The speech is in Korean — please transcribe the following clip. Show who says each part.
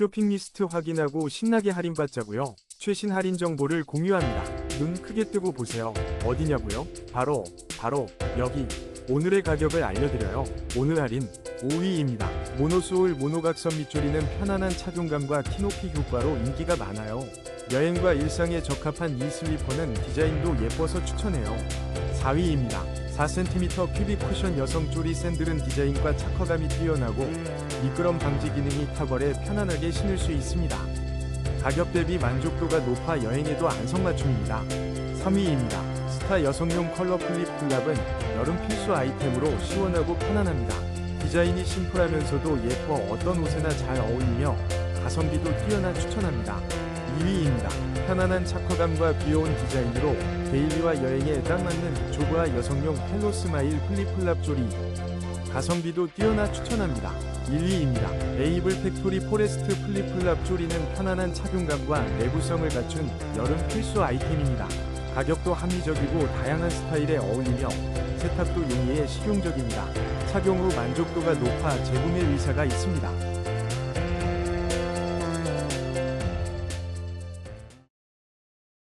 Speaker 1: 쇼핑 리스트 확인하고 신나게 할인받자고요. 최신 할인 정보를 공유합니다. 눈 크게 뜨고 보세요. 어디냐고요? 바로 바로 여기. 오늘의 가격을 알려드려요. 오늘 할인 5위입니다. 모노소울 모노각선 밑줄이는 편안한 착용감과 키높이 효과로 인기가 많아요. 여행과 일상에 적합한 이 슬리퍼는 디자인도 예뻐서 추천해요. 4위입니다. 4cm 큐빅 쿠션 여성 쪼리 샌들은 디자인과 착화감이 뛰어나고 미끄럼 방지 기능이 탑월에 편안하게 신을 수 있습니다. 가격 대비 만족도가 높아 여행에도 안성맞춤입니다. 3위입니다. 스타 여성용 컬러 플립 플랍은 여름 필수 아이템으로 시원하고 편안합니다. 디자인이 심플하면서도 예뻐 어떤 옷에나 잘 어울리며 가성비도 뛰어나 추천합니다. 2위입니다. 편안한 착화감과 귀여운 디자인으로 데일리와 여행에 딱 맞는 조그아 여성용 헬로 스마일 플립 플랍 조리 가성비도 뛰어나 추천합니다. 1위입니다. 에이블 팩토리 포레스트 플립 플랍 조리는 편안한 착용감과 내구성을 갖춘 여름 필수 아이템입니다. 가격도 합리적이고 다양한 스타일에 어울리며 세탁도 용이해 실용적입니다. 착용 후 만족도가 높아 재구매 의사가 있습니다.